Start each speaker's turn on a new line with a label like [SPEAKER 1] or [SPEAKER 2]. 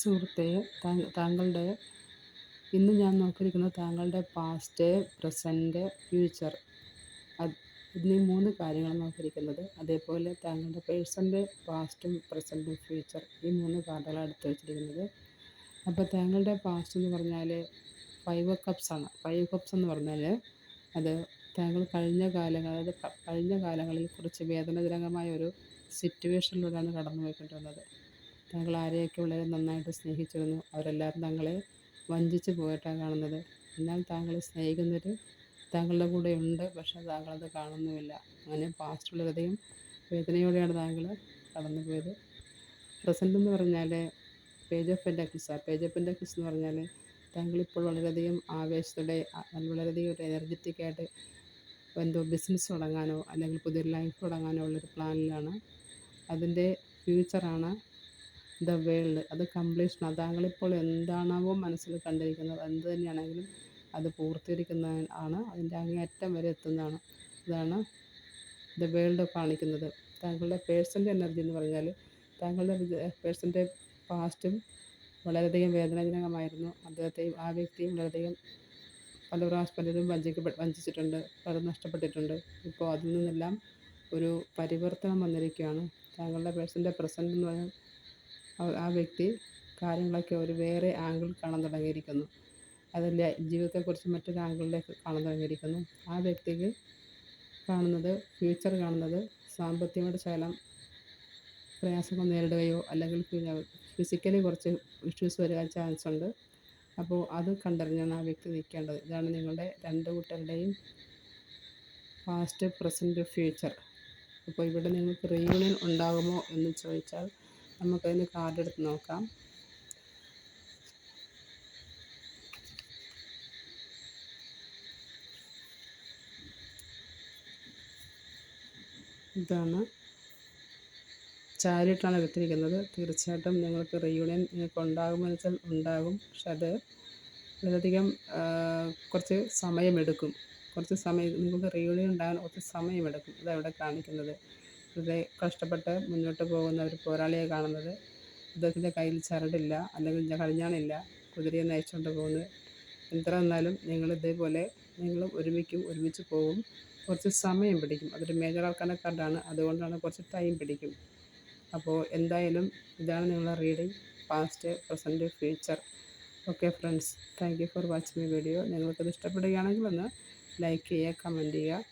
[SPEAKER 1] സുഹൃത്തേ താങ്കളുടെ ഇന്ന് ഞാൻ നോക്കിയിരിക്കുന്നത് താങ്കളുടെ പാസ്റ്റ് പ്രസന്റ് ഫ്യൂച്ചർ എന്നീ മൂന്ന് കാര്യങ്ങളാണ് നോക്കിയിരിക്കുന്നത്. അതേപോലെ താങ്കളുടെ പേഴ്സന്റെ പാസ്റ്റും പ്രസന്റും ഫ്യൂച്ചർ ഈ മൂന്ന് കാർഡുകളാണ് എടുത്ത് വെച്ചിരിക്കുന്നത്. അപ്പോൾ താങ്കളുടെ പാസ്റ്റ് എന്ന് പറഞ്ഞാൽ ഫൈവ് കപ്സ് ആണ്. ഫൈവ് കപ്സ് എന്ന് പറഞ്ഞാൽ അത് താങ്കൾ കഴിഞ്ഞ കാലങ്ങൾ അതായത് കഴിഞ്ഞ കാലങ്ങളിൽ കുറച്ച് വേദനാജനകമായ ഒരു സിറ്റുവേഷനിലൂടെയാണ് കടന്നു പോയിക്കൊണ്ടിരുന്നത് താങ്കൾ ആരെയൊക്കെ വളരെ നന്നായിട്ട് സ്നേഹിച്ചിരുന്നു. അവരെല്ലാവരും താങ്കളെ വഞ്ചിച്ച് പോയിട്ടാണ് കാണുന്നത്. എന്നാൽ താങ്കളെ സ്നേഹിക്കുന്നവർ താങ്കളുടെ കൂടെ ഉണ്ട് പക്ഷേ താങ്കളത് കാണുന്നുമില്ല. അങ്ങനെ പാസ്റ്റുള്ള ഹൃദയം വേദനയോടെയാണ് താങ്കൾ കടന്നു പോയത് പ്രസന്റ് എന്ന് പറഞ്ഞാൽ page of pentacles page of pentacles എന്ന് പറഞ്ഞാൽ താങ്കളിപ്പോൾ വളരെയധികം ആവേശത്തോടെ വളരെയധികം ഒരു എനർജറ്റിക് ആയിട്ട് എന്തോ ബിസിനസ് തുടങ്ങാനോ അല്ലെങ്കിൽ പുതിയൊരു ലൈഫ് തുടങ്ങാനോ ഉള്ളൊരു പ്ലാനിലാണ് അതിന്റെ ഫ്യൂച്ചറാണ് ദ വേൾഡ് അത് കംപ്ലീഷൻ താങ്കളിപ്പോൾ എന്താണാവോ മനസ്സിൽ കണ്ടിരിക്കുന്നത് എന്ത് തന്നെയാണെങ്കിലും അത് പൂർത്തീകരിക്കുന്ന ആണ് അതിന്റെ അങ്ങേയറ്റം വരെ എത്തുന്നതാണ്. ഇതാണ് ദ വേൾഡ് കാണിക്കുന്നത്. താങ്കളുടെ പേഴ്സന്റെ എനർജി എന്ന് പറഞ്ഞാൽ താങ്കളുടെ പേഴ്സന്റെ പാസ്റ്റും വളരെയധികം വേദനാജനകമായിരുന്നു. അദ്ദേഹത്തെയും ആ വ്യക്തിയും വളരെയധികം പല പ്രാവശ്യം പലരും വഞ്ചിക്കപ്പെ വഞ്ചിച്ചിട്ടുണ്ട് പലരും നഷ്ടപ്പെട്ടിട്ടുണ്ട്. ഇപ്പോൾ അതിൽ നിന്നെല്ലാം ഒരു പരിവർത്തനം വന്നിരിക്കുകയാണ്. താങ്കളുടെ പേഴ്സന്റെ പ്രസന്റ് എന്ന് പറഞ്ഞാൽ ആ വ്യക്തി കാര്യങ്ങളൊക്കെ ഒരു വേറെ ആംഗിൾ കാണാൻ തുടങ്ങിയിരിക്കുന്നു. അതല്ല ജീവിതത്തെക്കുറിച്ച് മറ്റൊരു ആംഗിളിലേക്ക് കാണാൻ തുടങ്ങിയിരിക്കുന്നു. ആ വ്യക്തിക്ക് കാണുന്നത് ഫ്യൂച്ചർ കാണുന്നത് സാമ്പത്തികമായിട്ട് ശകലം പ്രയാസങ്ങൾ നേരിടുകയോ അല്ലെങ്കിൽ ഫിസിക്കലി കുറച്ച് ഇഷ്യൂസ് വരാൻ ചാൻസ് ഉണ്ട്. അപ്പോൾ അത് കണ്ടറിഞ്ഞാണ് ആ വ്യക്തി നിൽക്കേണ്ടത്. ഇതാണ് നിങ്ങളുടെ രണ്ട് കുട്ടികളുടെയും പാസ്റ്റ് പ്രസന്റ് ഫ്യൂച്ചർ അപ്പോൾ ഇവിടെ നിങ്ങൾക്ക് റീയൂണിയൻ ഉണ്ടാകുമോ എന്ന് ചോദിച്ചാൽ നമുക്കതിന് കാർഡ് എടുത്ത് നോക്കാം. ഇതാണ് ചാരിട്ടാണ് എടുത്തിരിക്കുന്നത്. തീർച്ചയായിട്ടും നിങ്ങൾക്ക് റീയൂണിയൻ നിങ്ങൾക്ക് ഉണ്ടാകുമെന്ന് വെച്ചാൽ ഉണ്ടാകും. പക്ഷെ അത് വളരെയധികം കുറച്ച് സമയമെടുക്കും. കുറച്ച് സമയം നിങ്ങൾക്ക് റീയൂണിയൻ ഉണ്ടാകാൻ കുറച്ച് സമയമെടുക്കും. ഇതവിടെ കാണിക്കുന്നത്. വളരെ കഷ്ടപ്പെട്ട് മുന്നോട്ട് പോകുന്ന ഒരു പോരാളിയെ കാണുന്നത് അദ്ദേഹത്തിന്റെ കയ്യിൽ ചരടില്ല അല്ലെങ്കിൽ കടിഞ്ഞാണില്ല കുതിരയെ നയിച്ചുകൊണ്ട് പോകുന്നത് എത്ര വന്നാലും നിങ്ങൾ ഇതേപോലെ നിങ്ങളും ഒരുമിക്കും ഒരുമിച്ച് പോകും കുറച്ച് സമയം പിടിക്കും. അതൊരു മേജർ ആർക്കാന കാർഡാണ് അതുകൊണ്ടാണ് കുറച്ച് ടൈം പിടിക്കും. അപ്പോൾ എന്തായാലും ഇതാണ് നിങ്ങളുടെ reading past present future okay friends thank you for watching my video നിങ്ങൾക്കത് ഇഷ്ടപ്പെടുകയാണെങ്കിൽ ഒന്ന് ലൈക്ക് ചെയ്യുക കമന്റ് ചെയ്യുക.